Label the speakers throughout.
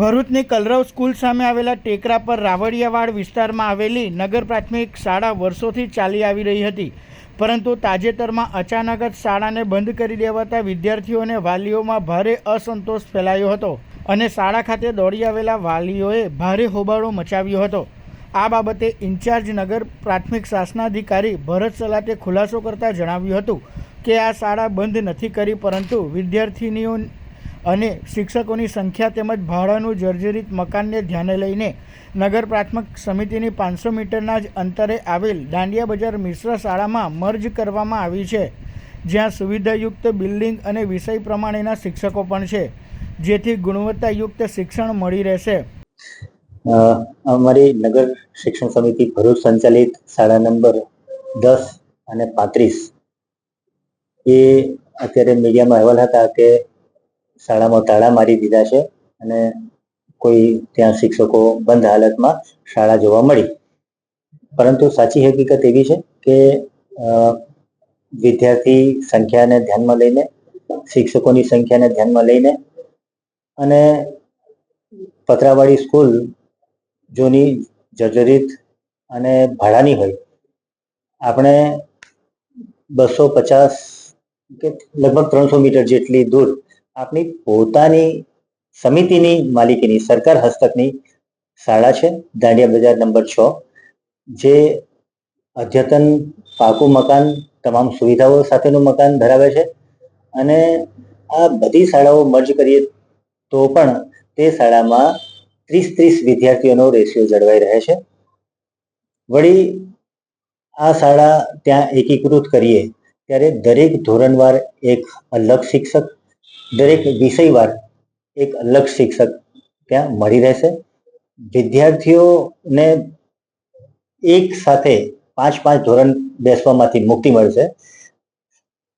Speaker 1: ભરૂચની કલરવ સ્કૂલ સામે આવેલા ટેકરા પર રાવડિયાવાડ વિસ્તારમાં આવેલી નગર પ્રાથમિક શાળા વર્ષોથી ચાલી આવી રહી હતી. પરંતુ તાજેતરમાં અચાનક જ શાળાને બંધ કરી દેવાતા વિદ્યાર્થીઓ અને વાલીઓમાં ભારે અસંતોષ ફેલાયો હતો અને શાળા ખાતે દોડી આવેલા વાલીઓએ ભારે હોબાળો મચાવ્યો હતો. આ બાબતે ઇન્ચાર્જ નગર પ્રાથમિક શાસનાધિકારી ભરત સલાટે ખુલાસો કરતાં જણાવ્યું હતું કે આ શાળા બંધ નથી કરી પરંતુ વિદ્યાર્થીનીઓ અને શિક્ષકોની સંખ્યા તેમજ ભાડાનું જર્જરિત મકાનને ધ્યાને લઈને નગર પ્રાથમિક સમિતિની પાંચસો મીટરના જ અંતરે આવેલ દાંડિયા બજાર મિશ્ર શાળામાં મર્જ કરવામાં આવી છે. જ્યાં સુવિધાયુક્ત બિલ્ડિંગ અને વિષય પ્રમાણેના શિક્ષકો પણ છે. જેથી ગુણવત્તાયુક્ત શિક્ષણ મળી રહેશે.
Speaker 2: અમારી નગર શિક્ષણ સમિતિ ભરૂચ સંચાલિત શાળા નંબર દસ અને પાંત્રીસ. એ અત્યારે મીડિયામાં અહેવાલ હતા કે શાળામાં તાળા મારી દીધા છે અને કોઈ ત્યાં શિક્ષકો બંધ હાલતમાં શાળા જોવા મળી. પરંતુ સાચી હકીકત એવી છે કે વિદ્યાર્થી સંખ્યાને ધ્યાનમાં લઈને, શિક્ષકોની સંખ્યાને ધ્યાનમાં લઈને અને પતરાવાળી સ્કૂલ જૂની જર્જરિત અને ભાડાની હોય. આપણે બસો પચાસ કે લગભગ ત્રણસો મીટર જેટલી દૂર આપણી પોતાની સમિતિની માલિકીની સરકાર હસ્તકની શાળા છે, દાંડિયા બજાર નંબર છ, જે અદ્યતન પાકું મકાન, તમામ સુવિધાઓ સાથેનું મકાન ધરાવે છે અને આ બધી શાળાઓ મર્જ કરીએ તો પણ તે શાળામાં ત્રીસ ત્રીસ વિદ્યાર્થીઓનો રેશિયો જળવાઈ રહે છે. વળી આ શાળા ત્યાં એકીકૃત કરીએ, ત્યારે દરેક ધોરણવાર એક અલગ શિક્ષક દરેક વિષયવાર એક અલગ શિક્ષક ત્યાં મળી રહેશે. વિદ્યાર્થીઓને એક સાથે પાંચ પાંચ ધોરણ બેસવામાંથી મુક્તિ મળશે.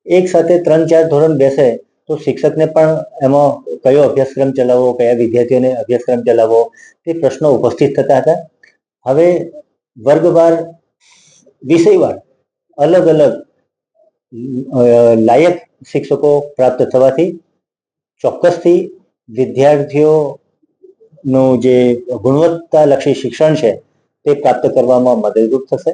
Speaker 2: એક સાથે ત્રણ ચાર ધોરણ બેસે તો શિક્ષકને પણ એમાં કયો અભ્યાસક્રમ ચલાવવો, કયા વિદ્યાર્થીઓને અભ્યાસક્રમ ચલાવવો તે પ્રશ્નો ઉપસ્થિત થતા હતા. હવે વર્ગવાર, વિષયવાર અલગ અલગ લાયક શિક્ષકો પ્રાપ્ત થવાથી ચોક્કસથી વિદ્યાર્થીઓનું જે ગુણવત્તાલક્ષી શિક્ષણ છે તે પ્રાપ્ત કરવામાં મદદરૂપ થશે.